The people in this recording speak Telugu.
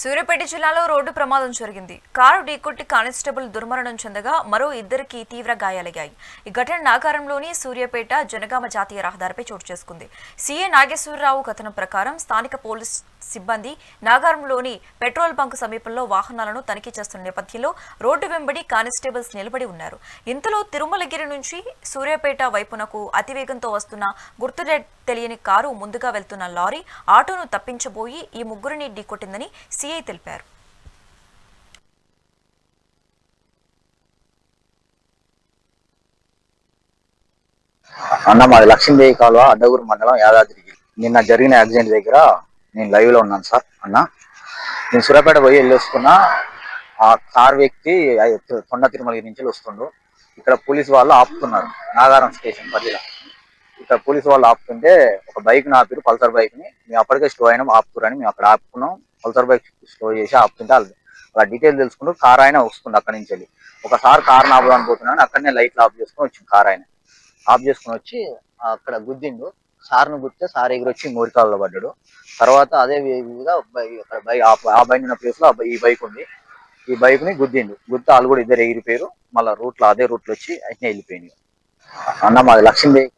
సూర్యాపేట జిల్లాలో రోడ్డు ప్రమాదం జరిగింది. కారు ఢీకొట్టి కానిస్టేబుల్ దుర్మరణం చెందగా మరో ఇద్దరికి తీవ్ర గాయాలయ్యాయి. ఈ ఘటన నాగారంలోని సూర్యాపేట జనగామ జాతీయ రహదారిపై చోటు చేసుకుంది. సీఏ నాగేశ్వరరావు కథనం ప్రకారం స్థానిక పోలీస్ సిబ్బంది నాగారంలోని పెట్రోల్ బంక్ సమీపంలో వాహనాలను తనిఖీ చేస్తున్న నేపథ్యంలో రోడ్డు వెంబడి కానిస్టేబుల్స్ నిలబడి ఉన్నారు. ఇంతలో తిరుమలగిరి నుంచి సూర్యాపేట వైపునకు అతివేగంతో వస్తున్న గుర్తు తెలియని కారు ముందుగా వెళ్తున్న లారీ ఆటోను తప్పించబోయి ఈ ముగ్గురిని ఢీకొట్టిందని సిఐ తెలిపారు. అన్న మాది లక్ష్మీదేవి కాలువ అడ్డగూరు మండలం యాదాద్రి నిన్న జరిగిన యాక్సిడెంట్ దగ్గర నేను లైవ్లో ఉన్నాను సార్ అన్న. నేను సూర్యాపేట పోయి వెళ్ళి వస్తున్నా ఆ కార్ వ్యక్తి కొండ తొండ తిరుమల నుంచి వస్తుండు. ఇక్కడ పోలీస్ వాళ్ళు ఆపుతున్నారు నాగారం స్టేషన్ పరిధిలో. ఇక్కడ పోలీస్ వాళ్ళు ఆపుతుంటే ఒక బైక్ ఆపిరు పల్సర్ బైక్ని మేము అప్పటికే స్టో అయినాం ఆపుతురని మేము అక్కడ ఆపుకున్నాం. పల్సర్ బైక్ స్లో చేసి ఆపుతుంటే అలా డీటెయిల్ తెలుసుకుంటూ కార్ ఆయన వస్తుంది అక్కడి నుంచి వెళ్ళి. ఒకసారి కార్ నాపుదాం పోతున్నాను అక్కడనే లైట్లు ఆఫ్ చేసుకుని వచ్చింది కార్ ఆయన. ఆఫ్ చేసుకుని వచ్చి అక్కడ గుద్దిండు. సార్ను గుర్తే సార్ ఎగిరి వచ్చి పడ్డాడు. తర్వాత అదే విధంగా బై- అక్కడ బై ఆ- బైక్ ఉన్న ప్లేస్లో ఈ బైక్ ఉంది. ఈ బైక్ని గుద్దిండు. గుర్తు వాళ్ళు కూడా ఇద్దరు ఎగిరిపోయారు. మళ్ళీ రూట్లో అదే రూట్లో వచ్చి అయితే వెళ్ళిపోయింది. అన్న మాది లక్ష్మీదేవి